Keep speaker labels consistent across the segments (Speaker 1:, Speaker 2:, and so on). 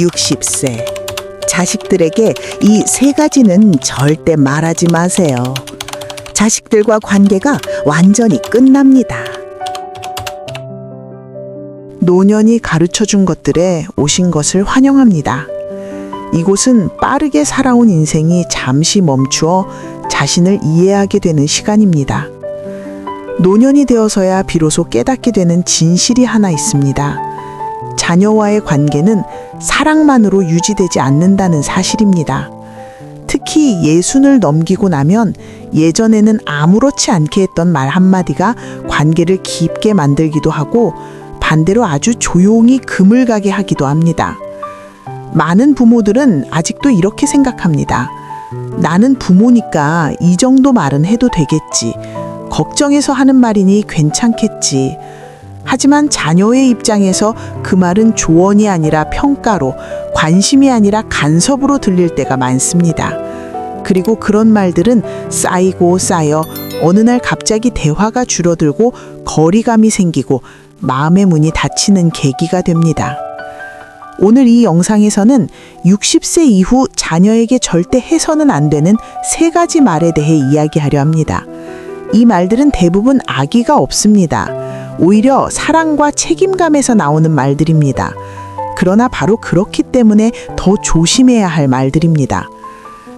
Speaker 1: 60세. 자식들에게 이 세 가지는 절대 말하지 마세요. 자식들과 관계가 완전히 끝납니다. 노년이 가르쳐 준 것들에 오신 것을 환영합니다. 이곳은 빠르게 살아온 인생이 잠시 멈추어 자신을 이해하게 되는 시간입니다. 노년이 되어서야 비로소 깨닫게 되는 진실이 하나 있습니다. 자녀와의 관계는 사랑만으로 유지되지 않는다는 사실입니다. 특히 예순을 넘기고 나면 예전에는 아무렇지 않게 했던 말 한마디가 관계를 깊게 만들기도 하고 반대로 아주 조용히 그물가게 하기도 합니다. 많은 부모들은 아직도 이렇게 생각합니다. 나는 부모니까 이 정도 말은 해도 되겠지. 걱정해서 하는 말이니 괜찮겠지. 하지만 자녀의 입장에서 그 말은 조언이 아니라 평가로, 관심이 아니라 간섭으로 들릴 때가 많습니다. 그리고 그런 말들은 쌓이고 쌓여 어느 날 갑자기 대화가 줄어들고 거리감이 생기고 마음의 문이 닫히는 계기가 됩니다. 오늘 이 영상에서는 60세 이후 자녀에게 절대 해서는 안 되는 세 가지 말에 대해 이야기하려 합니다. 이 말들은 대부분 악의가 없습니다. 오히려 사랑과 책임감에서 나오는 말들입니다. 그러나 바로 그렇기 때문에 더 조심해야 할 말들입니다.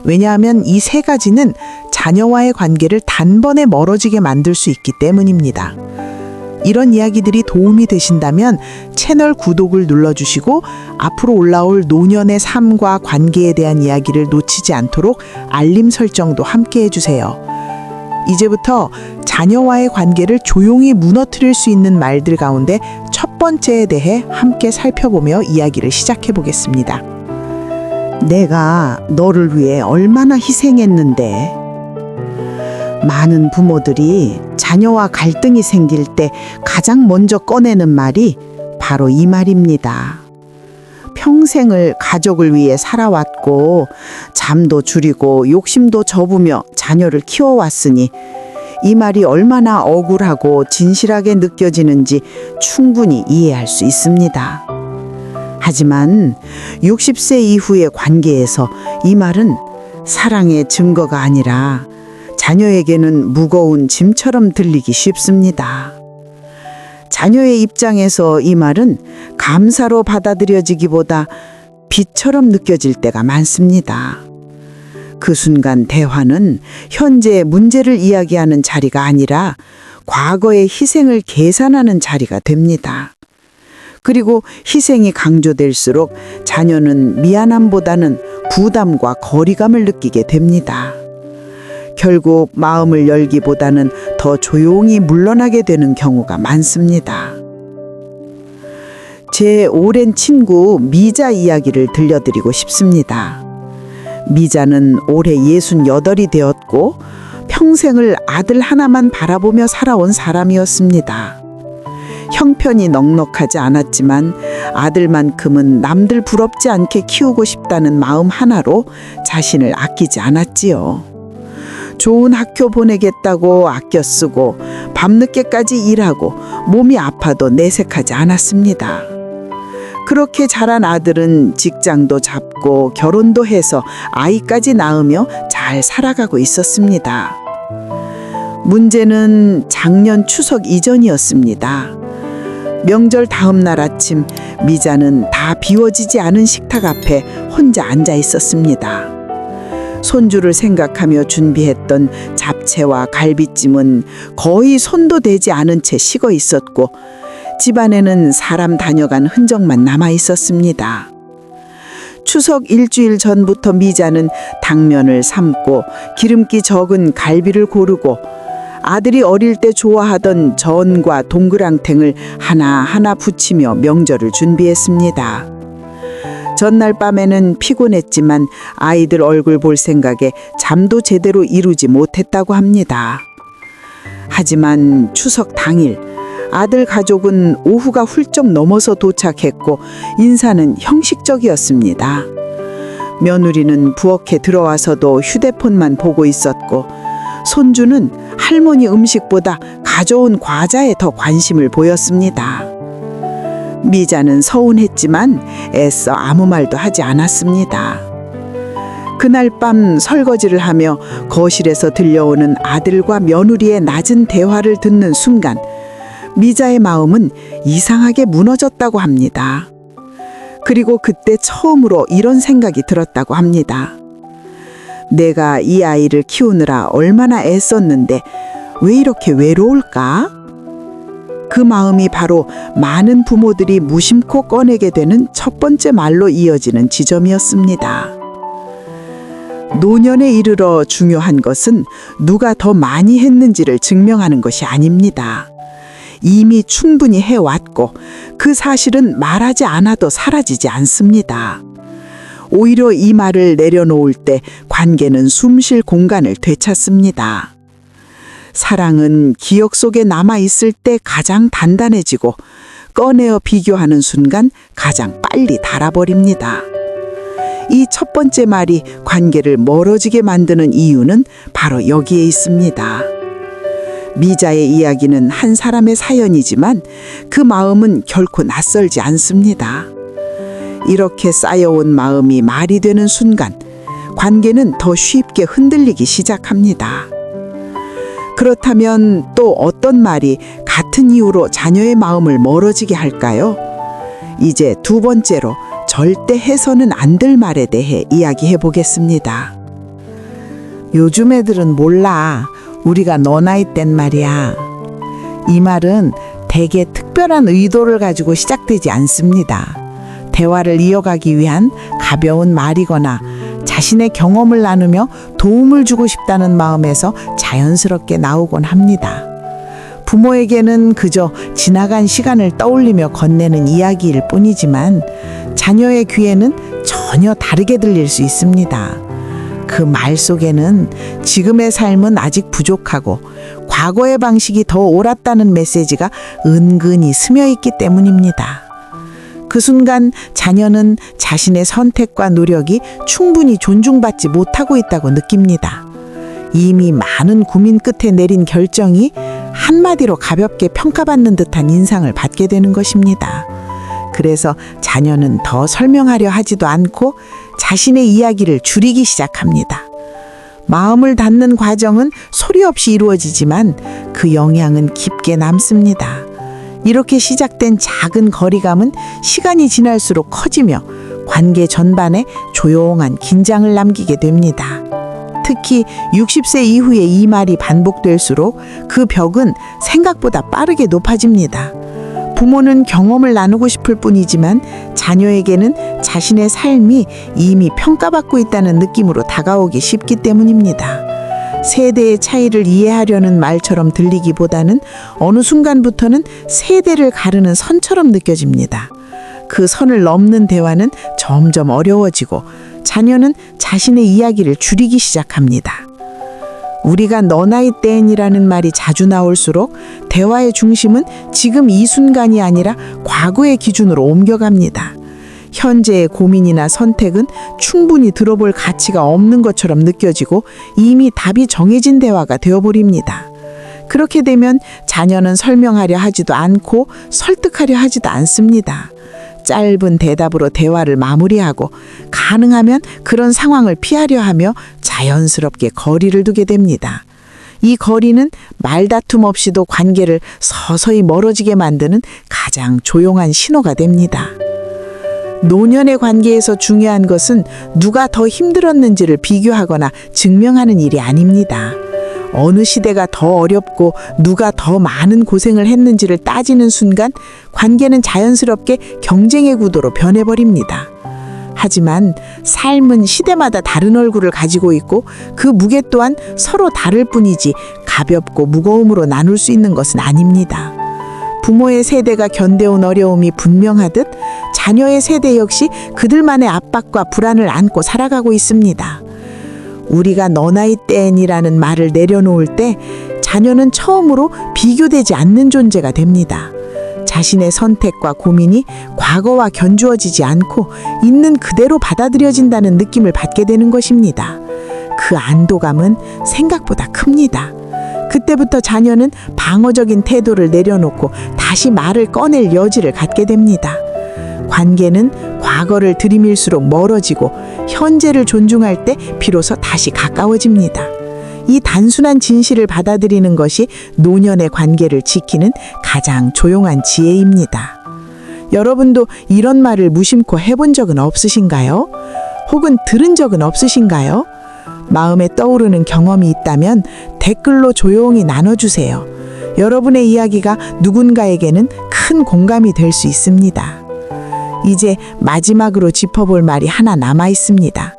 Speaker 1: 왜냐하면 이 세 가지는 자녀와의 관계를 단번에 멀어지게 만들 수 있기 때문입니다. 이런 이야기들이 도움이 되신다면 채널 구독을 눌러주시고 앞으로 올라올 노년의 삶과 관계에 대한 이야기를 놓치지 않도록 알림 설정도 함께 해주세요. 이제부터 자녀와의 관계를 조용히 무너뜨릴 수 있는 말들 가운데 첫 번째에 대해 함께 살펴보며 이야기를 시작해 보겠습니다. 내가 너를 위해 얼마나 희생했는데. 많은 부모들이 자녀와 갈등이 생길 때 가장 먼저 꺼내는 말이 바로 이 말입니다. 평생을 가족을 위해 살아왔고 잠도 줄이고 욕심도 접으며 자녀를 키워왔으니 이 말이 얼마나 억울하고 진실하게 느껴지는지 충분히 이해할 수 있습니다. 하지만 60세 이후의 관계에서 이 말은 사랑의 증거가 아니라 자녀에게는 무거운 짐처럼 들리기 쉽습니다. 자녀의 입장에서 이 말은 감사로 받아들여지기보다 빛처럼 느껴질 때가 많습니다. 그 순간 대화는 현재의 문제를 이야기하는 자리가 아니라 과거의 희생을 계산하는 자리가 됩니다. 그리고 희생이 강조될수록 자녀는 미안함보다는 부담과 거리감을 느끼게 됩니다. 결국 마음을 열기보다는 더 조용히 물러나게 되는 경우가 많습니다. 제 오랜 친구 미자 이야기를 들려드리고 싶습니다. 미자는 올해 68이 되었고 평생을 아들 하나만 바라보며 살아온 사람이었습니다. 형편이 넉넉하지 않았지만 아들만큼은 남들 부럽지 않게 키우고 싶다는 마음 하나로 자신을 아끼지 않았지요. 좋은 학교 보내겠다고 아껴 쓰고 밤늦게까지 일하고 몸이 아파도 내색하지 않았습니다. 그렇게 자란 아들은 직장도 잡고 결혼도 해서 아이까지 낳으며 잘 살아가고 있었습니다. 문제는 작년 추석 이전이었습니다. 명절 다음 날 아침 미자는 다 비워지지 않은 식탁 앞에 혼자 앉아 있었습니다. 손주를 생각하며 준비했던 잡채와 갈비찜은 거의 손도 대지 않은 채 식어 있었고 집안에는 사람 다녀간 흔적만 남아 있었습니다. 추석 일주일 전부터 미자는 당면을 삶고 기름기 적은 갈비를 고르고 아들이 어릴 때 좋아하던 전과 동그랑탱을 하나하나 부치며 명절을 준비했습니다. 전날 밤에는 피곤했지만 아이들 얼굴 볼 생각에 잠도 제대로 이루지 못했다고 합니다. 하지만 추석 당일 아들 가족은 오후가 훌쩍 넘어서 도착했고 인사는 형식적이었습니다. 며느리는 부엌에 들어와서도 휴대폰만 보고 있었고 손주는 할머니 음식보다 가져온 과자에 더 관심을 보였습니다. 미자는 서운했지만 애써 아무 말도 하지 않았습니다. 그날 밤 설거지를 하며 거실에서 들려오는 아들과 며느리의 낮은 대화를 듣는 순간 미자의 마음은 이상하게 무너졌다고 합니다. 그리고 그때 처음으로 이런 생각이 들었다고 합니다. 내가 이 아이를 키우느라 얼마나 애썼는데 왜 이렇게 외로울까? 그 마음이 바로 많은 부모들이 무심코 꺼내게 되는 첫 번째 말로 이어지는 지점이었습니다. 노년에 이르러 중요한 것은 누가 더 많이 했는지를 증명하는 것이 아닙니다. 이미 충분히 해왔고 그 사실은 말하지 않아도 사라지지 않습니다. 오히려 이 말을 내려놓을 때 관계는 숨 쉴 공간을 되찾습니다. 사랑은 기억 속에 남아 있을 때 가장 단단해지고 꺼내어 비교하는 순간 가장 빨리 닳아버립니다. 이 첫 번째 말이 관계를 멀어지게 만드는 이유는 바로 여기에 있습니다. 미자의 이야기는 한 사람의 사연이지만 그 마음은 결코 낯설지 않습니다. 이렇게 쌓여온 마음이 말이 되는 순간 관계는 더 쉽게 흔들리기 시작합니다. 그렇다면 또 어떤 말이 같은 이유로 자녀의 마음을 멀어지게 할까요? 이제 두 번째로 절대 해서는 안 될 말에 대해 이야기해 보겠습니다. 요즘 애들은 몰라. 우리가 너 나이 땐 말이야. 이 말은 대개 특별한 의도를 가지고 시작되지 않습니다. 대화를 이어가기 위한 가벼운 말이거나 자신의 경험을 나누며 도움을 주고 싶다는 마음에서 자연스럽게 나오곤 합니다. 부모에게는 그저 지나간 시간을 떠올리며 건네는 이야기일 뿐이지만 자녀의 귀에는 전혀 다르게 들릴 수 있습니다. 그 말 속에는 지금의 삶은 아직 부족하고 과거의 방식이 더 옳았다는 메시지가 은근히 스며 있기 때문입니다. 그 순간 자녀는 자신의 선택과 노력이 충분히 존중받지 못하고 있다고 느낍니다. 이미 많은 고민 끝에 내린 결정이 한마디로 가볍게 평가받는 듯한 인상을 받게 되는 것입니다. 그래서 자녀는 더 설명하려 하지도 않고 자신의 이야기를 줄이기 시작합니다. 마음을 닫는 과정은 소리 없이 이루어지지만 그 영향은 깊게 남습니다. 이렇게 시작된 작은 거리감은 시간이 지날수록 커지며 관계 전반에 조용한 긴장을 남기게 됩니다. 특히 60세 이후에 이 말이 반복될수록 그 벽은 생각보다 빠르게 높아집니다. 부모는 경험을 나누고 싶을 뿐이지만 자녀에게는 자신의 삶이 이미 평가받고 있다는 느낌으로 다가오기 쉽기 때문입니다. 세대의 차이를 이해하려는 말처럼 들리기보다는 어느 순간부터는 세대를 가르는 선처럼 느껴집니다. 그 선을 넘는 대화는 점점 어려워지고 자녀는 자신의 이야기를 줄이기 시작합니다. 우리가 너 나이 땐이라는 말이 자주 나올수록 대화의 중심은 지금 이 순간이 아니라 과거의 기준으로 옮겨갑니다. 현재의 고민이나 선택은 충분히 들어볼 가치가 없는 것처럼 느껴지고 이미 답이 정해진 대화가 되어버립니다. 그렇게 되면 자녀는 설명하려 하지도 않고 설득하려 하지도 않습니다. 짧은 대답으로 대화를 마무리하고 가능하면 그런 상황을 피하려 하며 자연스럽게 거리를 두게 됩니다. 이 거리는 말다툼 없이도 관계를 서서히 멀어지게 만드는 가장 조용한 신호가 됩니다. 노년의 관계에서 중요한 것은 누가 더 힘들었는지를 비교하거나 증명하는 일이 아닙니다. 어느 시대가 더 어렵고 누가 더 많은 고생을 했는지를 따지는 순간 관계는 자연스럽게 경쟁의 구도로 변해버립니다. 하지만 삶은 시대마다 다른 얼굴을 가지고 있고 그 무게 또한 서로 다를 뿐이지 가볍고 무거움으로 나눌 수 있는 것은 아닙니다. 부모의 세대가 견뎌온 어려움이 분명하듯 자녀의 세대 역시 그들만의 압박과 불안을 안고 살아가고 있습니다. 우리가 너 나이 땐이라는 말을 내려놓을 때 자녀는 처음으로 비교되지 않는 존재가 됩니다. 자신의 선택과 고민이 과거와 견주어지지 않고 있는 그대로 받아들여진다는 느낌을 받게 되는 것입니다. 그 안도감은 생각보다 큽니다. 그때부터 자녀는 방어적인 태도를 내려놓고 다시 말을 꺼낼 여지를 갖게 됩니다. 관계는 과거를 들이밀수록 멀어지고 현재를 존중할 때 비로소 다시 가까워집니다. 이 단순한 진실을 받아들이는 것이 노년의 관계를 지키는 가장 조용한 지혜입니다. 여러분도 이런 말을 무심코 해본 적은 없으신가요? 혹은 들은 적은 없으신가요? 마음에 떠오르는 경험이 있다면 댓글로 조용히 나눠주세요. 여러분의 이야기가 누군가에게는 큰 공감이 될 수 있습니다. 이제 마지막으로 짚어볼 말이 하나 남아 있습니다.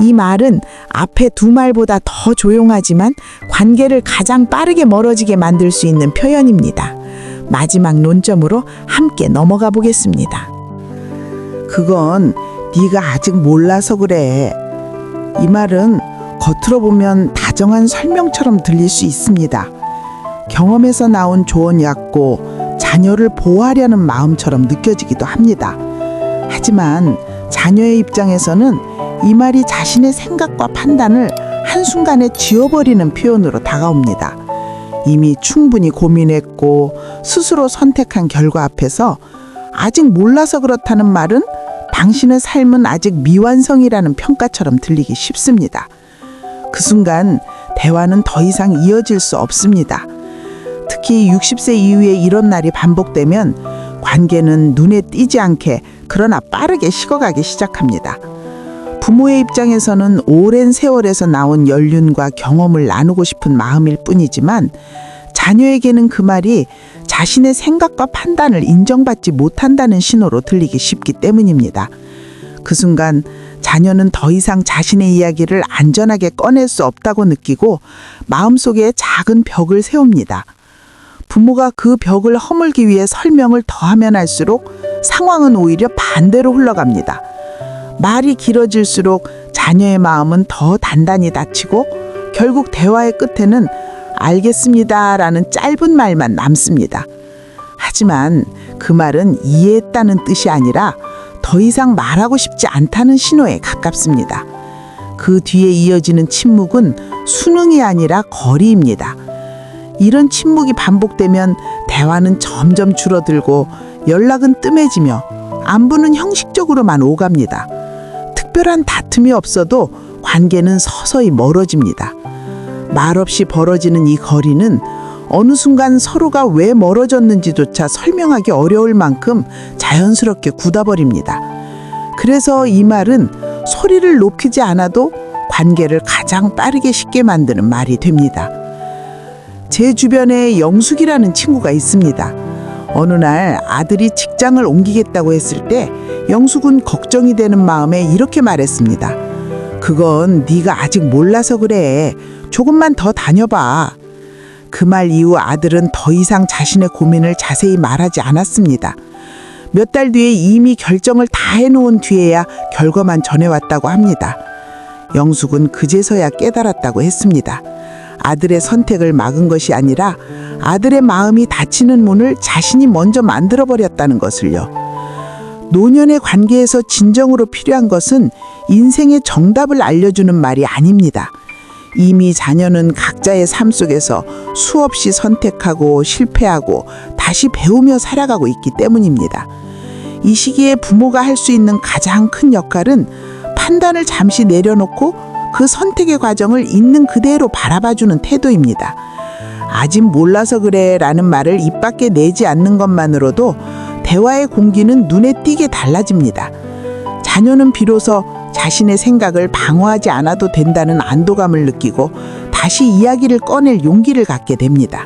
Speaker 1: 이 말은 앞에 두 말보다 더 조용하지만 관계를 가장 빠르게 멀어지게 만들 수 있는 표현입니다. 마지막 논점으로 함께 넘어가 보겠습니다.
Speaker 2: 그건 네가 아직 몰라서 그래. 이 말은 겉으로 보면 다정한 설명처럼 들릴 수 있습니다. 경험에서 나온 조언 얕고 자녀를 보호하려는 마음처럼 느껴지기도 합니다. 하지만 자녀의 입장에서는 이 말이 자신의 생각과 판단을 한순간에 지워버리는 표현으로 다가옵니다. 이미 충분히 고민했고 스스로 선택한 결과 앞에서 아직 몰라서 그렇다는 말은 당신의 삶은 아직 미완성이라는 평가처럼 들리기 쉽습니다. 그 순간 대화는 더 이상 이어질 수 없습니다. 특히 60세 이후에 이런 날이 반복되면 관계는 눈에 띄지 않게 그러나 빠르게 식어가기 시작합니다. 부모의 입장에서는 오랜 세월에서 나온 연륜과 경험을 나누고 싶은 마음일 뿐이지만 자녀에게는 그 말이 자신의 생각과 판단을 인정받지 못한다는 신호로 들리기 쉽기 때문입니다. 그 순간 자녀는 더 이상 자신의 이야기를 안전하게 꺼낼 수 없다고 느끼고 마음속에 작은 벽을 세웁니다. 부모가 그 벽을 허물기 위해 설명을 더하면 할수록 상황은 오히려 반대로 흘러갑니다. 말이 길어질수록 자녀의 마음은 더 단단히 닫히고 결국 대화의 끝에는 알겠습니다 라는 짧은 말만 남습니다. 하지만 그 말은 이해했다는 뜻이 아니라 더 이상 말하고 싶지 않다는 신호에 가깝습니다. 그 뒤에 이어지는 침묵은 수능이 아니라 거리입니다. 이런 침묵이 반복되면 대화는 점점 줄어들고 연락은 뜸해지며 안부는 형식적으로만 오갑니다. 특별한 다툼이 없어도 관계는 서서히 멀어집니다. 말없이 벌어지는 이 거리는 어느 순간 서로가 왜 멀어졌는지조차 설명하기 어려울 만큼 자연스럽게 굳어버립니다. 그래서 이 말은 소리를 높이지 않아도 관계를 가장 빠르게 쉽게 만드는 말이 됩니다. 제 주변에 영숙이라는 친구가 있습니다. 어느 날 아들이 직장을 옮기겠다고 했을 때 영숙은 걱정이 되는 마음에 이렇게 말했습니다. 그건 네가 아직 몰라서 그래. 조금만 더 다녀봐. 그 말 이후 아들은 더 이상 자신의 고민을 자세히 말하지 않았습니다. 몇 달 뒤에 이미 결정을 다 해놓은 뒤에야 결과만 전해왔다고 합니다. 영숙은 그제서야 깨달았다고 했습니다. 아들의 선택을 막은 것이 아니라 아들의 마음이 닫히는 문을 자신이 먼저 만들어버렸다는 것을요. 노년의 관계에서 진정으로 필요한 것은 인생의 정답을 알려주는 말이 아닙니다. 이미 자녀는 각자의 삶 속에서 수없이 선택하고 실패하고 다시 배우며 살아가고 있기 때문입니다. 이 시기에 부모가 할 수 있는 가장 큰 역할은 판단을 잠시 내려놓고 그 선택의 과정을 있는 그대로 바라봐주는 태도입니다. 아직 몰라서 그래 라는 말을 입 밖에 내지 않는 것만으로도 대화의 공기는 눈에 띄게 달라집니다. 자녀는 비로소 자신의 생각을 방어하지 않아도 된다는 안도감을 느끼고 다시 이야기를 꺼낼 용기를 갖게 됩니다.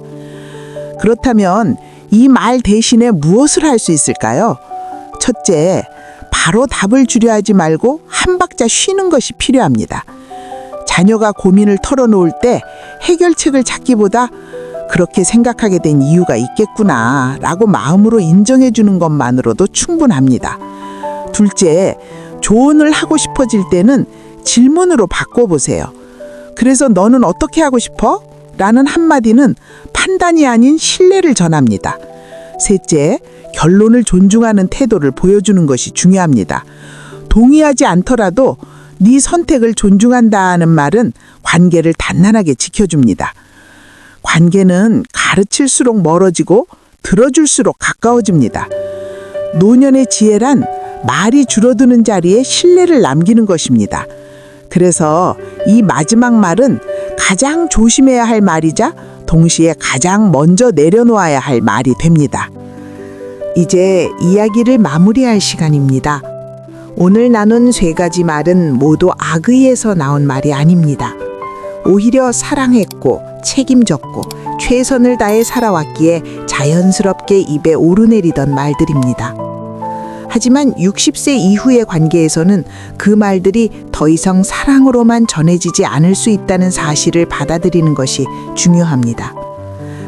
Speaker 2: 그렇다면 이 말 대신에 무엇을 할 수 있을까요? 첫째, 바로 답을 주려 하지 말고 한 박자 쉬는 것이 필요합니다. 자녀가 고민을 털어놓을 때 해결책을 찾기보다 그렇게 생각하게 된 이유가 있겠구나 라고 마음으로 인정해 주는 것만으로도 충분합니다. 둘째, 조언을 하고 싶어질 때는 질문으로 바꿔보세요. 그래서 너는 어떻게 하고 싶어? 라는 한마디는 판단이 아닌 신뢰를 전합니다. 셋째, 결론을 존중하는 태도를 보여주는 것이 중요합니다. 동의하지 않더라도 네 선택을 존중한다는 말은 관계를 단단하게 지켜줍니다. 관계는 가르칠수록 멀어지고 들어줄수록 가까워집니다. 노년의 지혜란 말이 줄어드는 자리에 신뢰를 남기는 것입니다. 그래서 이 마지막 말은 가장 조심해야 할 말이자 동시에 가장 먼저 내려놓아야 할 말이 됩니다.
Speaker 1: 이제 이야기를 마무리할 시간입니다. 오늘 나눈 세 가지 말은 모두 악의에서 나온 말이 아닙니다. 오히려 사랑했고 책임졌고 최선을 다해 살아왔기에 자연스럽게 입에 오르내리던 말들입니다. 하지만 60세 이후의 관계에서는 그 말들이 더 이상 사랑으로만 전해지지 않을 수 있다는 사실을 받아들이는 것이 중요합니다.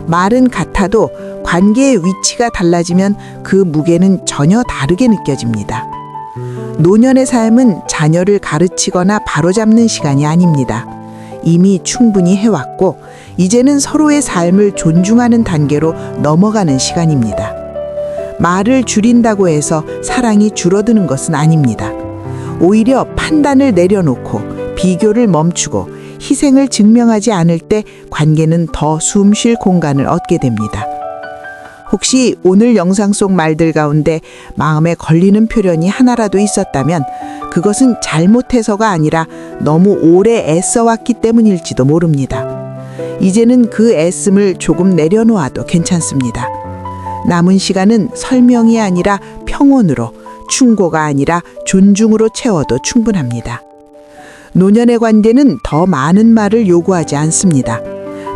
Speaker 1: 말은 같아도 관계의 위치가 달라지면 그 무게는 전혀 다르게 느껴집니다. 노년의 삶은 자녀를 가르치거나 바로잡는 시간이 아닙니다. 이미 충분히 해왔고, 이제는 서로의 삶을 존중하는 단계로 넘어가는 시간입니다. 말을 줄인다고 해서 사랑이 줄어드는 것은 아닙니다. 오히려 판단을 내려놓고 비교를 멈추고 희생을 증명하지 않을 때 관계는 더 숨 쉴 공간을 얻게 됩니다. 혹시 오늘 영상 속 말들 가운데 마음에 걸리는 표현이 하나라도 있었다면 그것은 잘못해서가 아니라 너무 오래 애써왔기 때문일지도 모릅니다. 이제는 그 애씀을 조금 내려놓아도 괜찮습니다. 남은 시간은 설명이 아니라 평온으로, 충고가 아니라 존중으로 채워도 충분합니다. 노년의 관계는 더 많은 말을 요구하지 않습니다.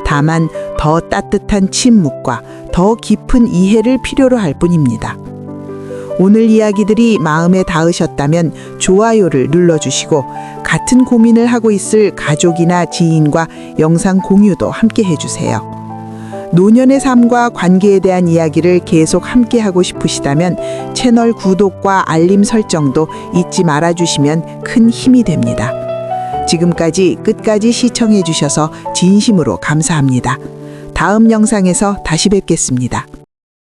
Speaker 1: 다만 더 따뜻한 침묵과 더 깊은 이해를 필요로 할 뿐입니다. 오늘 이야기들이 마음에 닿으셨다면 좋아요를 눌러주시고 같은 고민을 하고 있을 가족이나 지인과 영상 공유도 함께 해주세요. 노년의 삶과 관계에 대한 이야기를 계속 함께 하고 싶으시다면 채널 구독과 알림 설정도 잊지 말아 주시면 큰 힘이 됩니다. 지금까지 끝까지 시청해 주셔서 진심으로 감사합니다. 다음 영상에서 다시 뵙겠습니다.